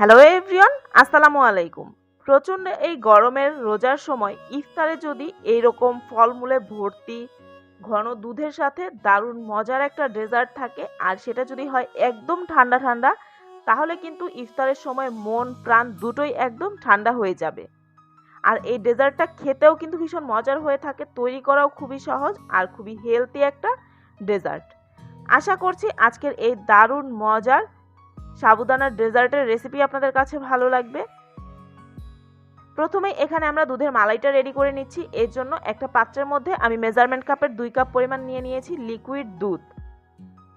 Hello everyone আসসালামু আলাইকুম প্রচণ্ড এই গরমের রোজার সময় ইফতারে যদি এইরকম ফলমূলে ভর্তি, ঘন দুধের সাথে দারুণ মজার একটা ডেজার্ট থাকে, আর সেটা যদি হয় একদম ঠান্ডা ঠান্ডা, তাহলে কিন্তু ইফতারের সময় মন, প্রাণ দুটোই একদম ঠান্ডা হয়ে যাবে। আর এই ডেজার্টটা খেতেও কিন্তু ভীষণ মজার হয়ে থাকে, তৈরি করাও খুবই সহজ আর খুবই হেলদি একটা ডেজার্ট আশা করছি আজকের এই দারুণ মজার সাবুদানার ডেজার্টের রেসিপি আপনাদের কাছে ভালো লাগবে? প্রথমে এখানে আমরা দুধের মালাইটা রেডি করে নিচ্ছি। এর জন্য একটা পাত্রের মধ্যে আমি মেজারমেন্ট কাপের দুই কাপ পরিমাণ নিয়ে নিয়েছি লিকুইড দুধ।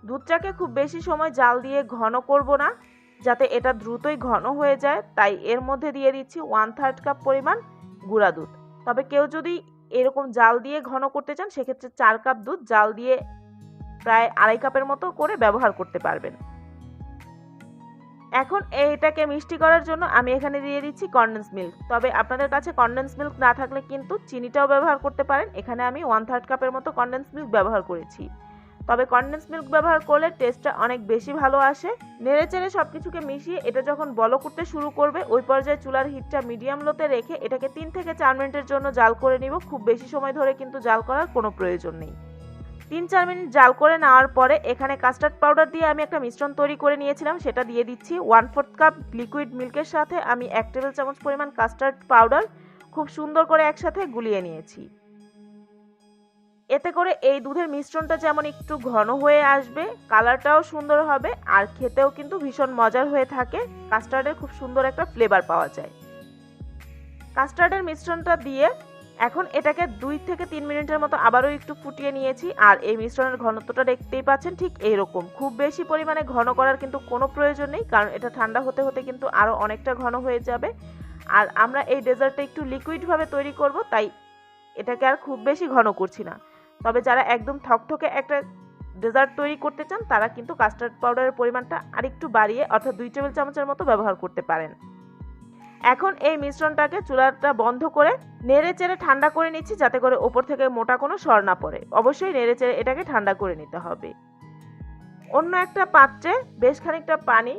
দুধটাকে খুব বেশি সময় জাল দিয়ে ঘন করব না, যাতে এটা দ্রুতই ঘন হয়ে যায়। তাই এর মধ্যে দিয়ে দিচ্ছি ওয়ান থার্ড কাপ পরিমাণ গুঁড়া দুধ। তবে কেউ যদি এরকম জাল দিয়ে ঘন করতে চান, সেক্ষেত্রে চার কাপ দুধ জাল দিয়ে প্রায় আড়াই কাপের মতো করে ব্যবহার করতে পারবেন। এখন এইটাকে মিষ্টি করার জন্য আমি এখানে দিয়ে দিচ্ছি কনডেন্স মিল্ক তবে আপনাদের কাছে কনডেন্স মিল্ক না থাকলে কিন্তু চিনিটাও ব্যবহার করতে পারেন। এখানে আমি ওয়ান থার্ড কাপের মতো কনডেন্স মিল্ক ব্যবহার করেছি। তবে কনডেন্স মিল্ক ব্যবহার করলে টেস্টটা অনেক বেশি ভালো আসে। নেড়ে চেড়ে সব কিছুকে মিশিয়ে এটা যখন বলক করতে শুরু করবে, ওই পর্যায়ে চুলার হিটটা মিডিয়াম লোতে রেখে এটাকে তিন থেকে চার মিনিটের জন্য জাল করে নিব। খুব বেশি সময় ধরে কিন্তু জাল করার কোনো প্রয়োজন নেই। তিন চার মিনিট জাল করে নেওয়ার পরে এখানে কাস্টার্ড পাউডার দিয়ে আমি একটা মিশ্রণ তৈরি করে নিয়েছিলাম, সেটা দিয়ে দিচ্ছি ওয়ান ফোর্থ কাপ লিকুইড মিল্কের সাথে আমি এক টেবিল চামচ পরিমাণ কাস্টার্ড পাউডার খুব সুন্দর করে একসাথে গুলিয়ে নিয়েছি। এতে করে এই দুধের মিশ্রণটা যেমন একটু ঘন হয়ে আসবে কালারটাও সুন্দর হবে, আর খেতেও কিন্তু ভীষণ মজার হয়ে থাকে কাস্টার্ডের খুব সুন্দর একটা ফ্লেভার পাওয়া যায়। কাস্টার্ডের মিশ্রণটা দিয়ে এখন এটাকে দুই থেকে তিন মিনিটের মতো আবারও একটু ফুটিয়ে নিয়েছি, আর এই মিশ্রণের ঘনত্বটা দেখতেই পাচ্ছেন ঠিক এইরকম। খুব বেশি পরিমাণে ঘন করার কিন্তু কোনো প্রয়োজন নেই, কারণ এটা ঠান্ডা হতে হতে কিন্তু আরও অনেকটা ঘন হয়ে যাবে। আর আমরা এই ডেজার্টটা একটু লিকুইডভাবে তৈরি করব, তাই এটাকে আর খুব বেশি ঘন করছি না। তবে যারা একদম থকথকে একটা ডেজার্ট তৈরি করতে চান, তারা কিন্তু কাস্টার্ড পাউডারের পরিমাণটা আরেকটু বাড়িয়ে অর্থাৎ দুই টেবিল চামচের মতো ব্যবহার করতে পারেন। এখন এই মিশ্রণটাকে চুলাটা বন্ধ করে নেড়ে চেড়ে ঠান্ডা করে নিচ্ছি, যাতে করে ওপর থেকে মোটা কোনো সর না পড়ে। অবশ্যই নেড়ে চেড়ে এটাকে ঠান্ডা করে নিতে হবে। অন্য একটা পাত্রে বেশ খানিকটা পানি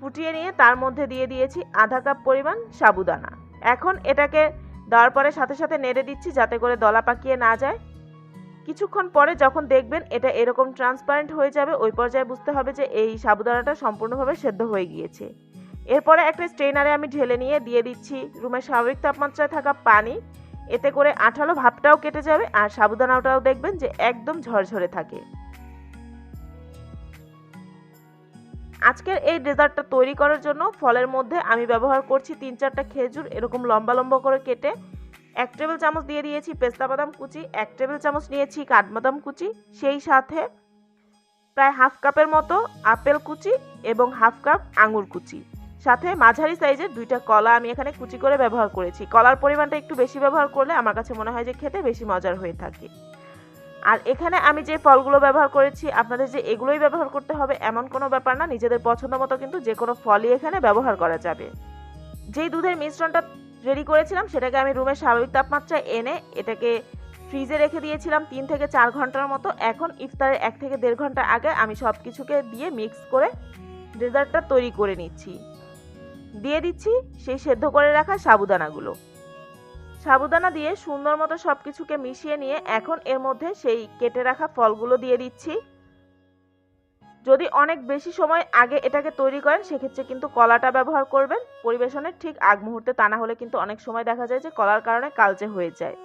ফুটিয়ে নিয়ে তার মধ্যে দিয়ে দিয়েছি আধা কাপ পরিমাণ সাবুদানা। এখন এটাকে দেওয়ার পরে সাথে সাথে নেড়ে দিচ্ছি, যাতে করে দলা পাকিয়ে না যায়। কিছুক্ষণ পরে যখন দেখবেন এটা এরকম ট্রান্সপারেন্ট হয়ে যাবে, ওই পর্যায়ে বুঝতে হবে যে এই সাবুদানাটা সম্পূর্ণভাবে সেদ্ধ হয়ে গিয়েছে। এরপরে একটা স্ট্রেনারে আমি ঢেলে নিয়ে দিয়ে দিচ্ছি। রুমের স্বাভাবিক তাপমাত্রায় থাকা পানি, এতে করে আঠালো ভাবটাও কেটে যাবে আর সাবুদানাটাও দেখবেন যে একদম ঝরঝরে থাকে। আজকের এই ডেজার্টটা তৈরি করার জন্য ফলের মধ্যে আমি ব্যবহার করছি তিন চারটা খেজুর, এরকম লম্বা লম্বা করে কেটে এক টেবিল চামচ দিয়ে দিয়েছি পেস্তা বাদাম কুচি, এক টেবিল চামচ নিয়েছি কাঠবাদাম কুচি, সেই সাথে প্রায় হাফ কাপের মতো আপেল কুচি এবং হাফ কাপ আঙুর কুচি। সাথে মাঝারি সাইজের দুইটা কলা আমি এখানে কুচি করে ব্যবহার করেছি। কলার পরিমাণটা একটু বেশি ব্যবহার করলে আমার কাছে মনে হয় যে খেতে বেশি মজার হয়ে থাকে। আর এখানে আমি যে ফলগুলো ব্যবহার করেছি, আপনাদের যে এগুলোই ব্যবহার করতে হবে এমন কোনো ব্যাপার না, নিজেদের পছন্দ মতো কিন্তু যে কোনো ফলই এখানে ব্যবহার করা যাবে। যেই দুধের মিশ্রণটা রেডি করেছিলাম, সেটাকে আমি রুমের স্বাভাবিক তাপমাত্রায় এনে এটাকে ফ্রিজে রেখে দিয়েছিলাম তিন থেকে চার ঘণ্টার মতো। এখন ইফতারের এক থেকে দেড় ঘণ্টা আগে আমি সব কিছুকে দিয়ে মিক্স করে ডেজার্টটা তৈরি করে নিচ্ছি। দিয়ে দিচ্ছি সেই সেদ্ধ করে রাখা সাবুদানাগুলো। সাবুদানা দিয়ে সুন্দর মতো সব কিছুকে মিশিয়ে নিয়ে এখন এর মধ্যে সেই কেটে রাখা ফলগুলো দিয়ে দিচ্ছি। যদি অনেক বেশি সময় আগে এটাকে তৈরি করেন, সেক্ষেত্রে কিন্তু কলাটা ব্যবহার করবেন। পরিবেশনের ঠিক আগ মুহূর্তে তা না হলে কিন্তু অনেক সময় দেখা যায় যে কলার কারণে কালচে হয়ে যায়।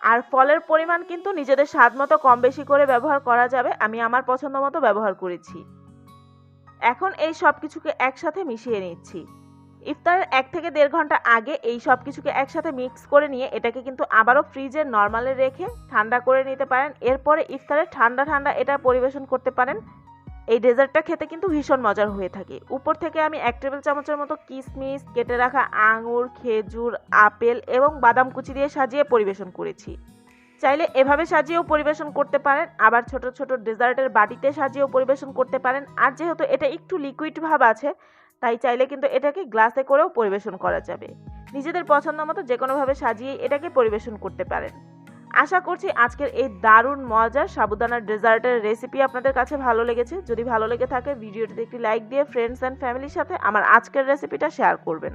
আর ফলের পরিমাণ কিন্তু নিজেদের স্বাদ মতো কম বেশি করে ব্যবহার করা যাবে। আমি আমার পছন্দ মতো ব্যবহার করেছি। এখন এই সব কিছুকে একসাথে মিশিয়ে নিচ্ছি। ইফতারের এক থেকে দেড় ঘণ্টা আগে এই সব কিছুকে একসাথে মিক্স করে নিয়ে এটাকে কিন্তু আবারও ফ্রিজে নর্মালে রেখে ঠান্ডা করে নিতে পারেন। এরপরে ইফতারে ঠান্ডা ঠান্ডা এটা পরিবেশন করতে পারেন। এই ডেজার্টটা খেতে কিন্তু ভীষণ মজার হয়ে থাকে। উপর থেকে আমি এক টেবিল চামচের মতো কিশমিশ কেটে রাখা আঙুর, খেজুর, আপেল এবং বাদাম কুচি দিয়ে সাজিয়ে পরিবেশন করেছি। চাইলে এভাবে সাজিয়েও পরিবেশন করতে পারেন, আবার ছোট ছোট ডেজার্টের বাটিতে সাজিয়েও পরিবেশন করতে পারেন। আর যেহেতু এটা একটু লিকুইড ভাব আছে, তাই চাইলে কিন্তু এটাকে গ্লাসে করেও পরিবেশন করা যাবে। নিজেদের পছন্দ মতো যে কোনোভাবে সাজিয়ে এটাকে পরিবেশন করতে পারেন। আশা করছি আজকের এই দারুণ মজার সাবুদানার ডেজার্টের রেসিপি আপনাদের কাছে ভালো লেগেছে। যদি ভালো লেগে থাকে ভিডিওটিতে একটি লাইক দিয়ে ফ্রেন্ডস অ্যান্ড ফ্যামিলির সাথে আমার আজকের রেসিপিটা শেয়ার করবেন।